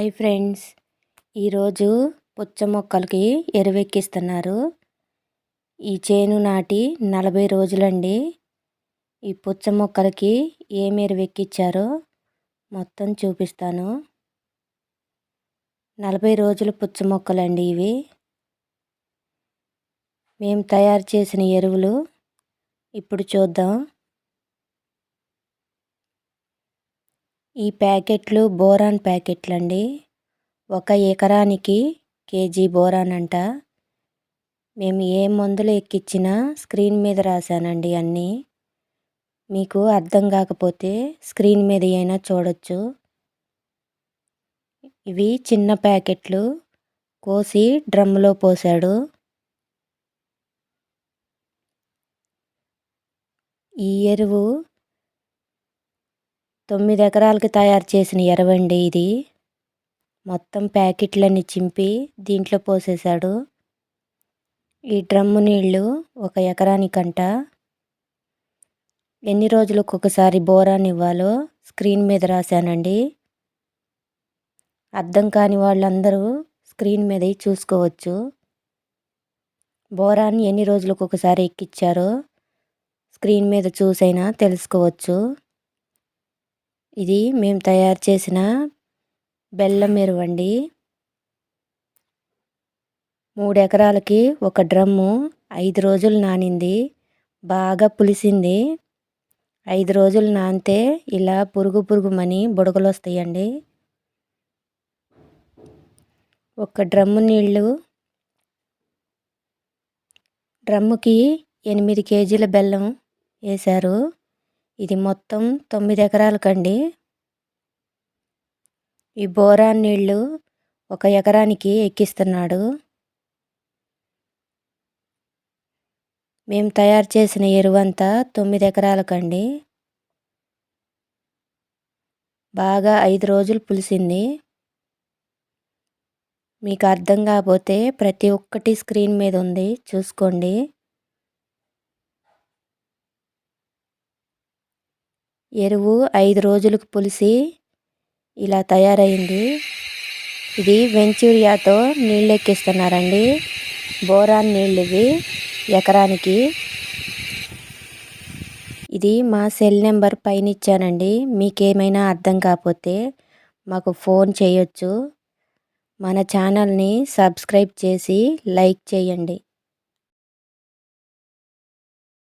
Hi friends. ఈరోజు పుచ్చ మొక్కలకి ఎరువెక్కిస్తున్నారు. ఈ చేను నాటి నలభై రోజులండి. ఈ పుచ్చ మొక్కలకి ఏం ఎరువెక్కిచ్చారో మొత్తం చూపిస్తాను. నలభై రోజుల పుచ్చ మొక్కలండి ఇవి. మేము తయారు చేసిన ఎరువులు ఇప్పుడు చూద్దాం. ఈ ప్యాకెట్లు బోరాన్ ప్యాకెట్లు అండి ఒక ఎకరానికి కేజీ బోరాన్ అంట మేము ఏ మందులు ఎక్కించినా స్క్రీన్ మీద రాశానండి అన్నీ. మీకు అర్థం కాకపోతే స్క్రీన్ మీద అయినా చూడొచ్చు. ఇవి చిన్న ప్యాకెట్లు. కోసి డ్రమ్లో పోసాడు ఈ ఎరువు తొమ్మిది ఎకరాలకి తయారు చేసిన ఎరవండి ఇది. మొత్తం ప్యాకెట్లన్నీ చింపి దీంట్లో పోసేశాడు. ఈ డ్రమ్ము నీళ్ళు ఒక ఎకరానికంట. ఎన్ని రోజులకు ఒకసారి బోరాన్ ఇవ్వాలో స్క్రీన్ మీద రాశానండి. అర్థం కాని వాళ్ళందరూ స్క్రీన్ మీద చూసుకోవచ్చు. బోరాన్ ఎన్ని రోజులకు ఒకసారి ఎక్కిచ్చారో స్క్రీన్ మీద చూసైనా తెలుసుకోవచ్చు. ఇది మేము తయారు చేసిన బెల్లం ఎరువండి. మూడు ఎకరాలకి ఒక డ్రమ్ము ఐదు రోజులు నానింది. బాగా పులిసింది. ఐదు రోజులు నానితే ఇలా పురుగు పురుగుమని బుడగలు వస్తాయండి ఒక డ్రమ్ము నీళ్ళు డ్రమ్ముకి ఎనిమిది కేజీల బెల్లం వేశారు. ఇది మొత్తం తొమ్మిది ఎకరాలకండి. ఈ బోరాన్ నీళ్ళు ఒక ఎకరానికి ఎక్కిస్తున్నాడు. మేము తయారు చేసిన ఎరువంతా తొమ్మిది ఎకరాలకండి. బాగా ఐదు రోజులు పులిసింది. మీకు అర్థం కాకపోతే ప్రతి ఒక్కటి స్క్రీన్ మీద ఉంది. చూసుకోండి. ఎరువు ఐదు రోజులకు పులిసి ఇలా తయారైంది. ఇది వెంచూరియాతో నీళ్ళు ఎక్కిస్తున్నారండి బోరాన్ నీళ్ళు ఇవి ఎకరానికి. ఇది మా సెల్ నెంబర్ పైన ఇచ్చానండి మీకేమైనా అర్థం కాకపోతే మాకు ఫోన్ చేయొచ్చు. మన ఛానల్ని సబ్స్క్రైబ్ చేసి లైక్ చేయండి.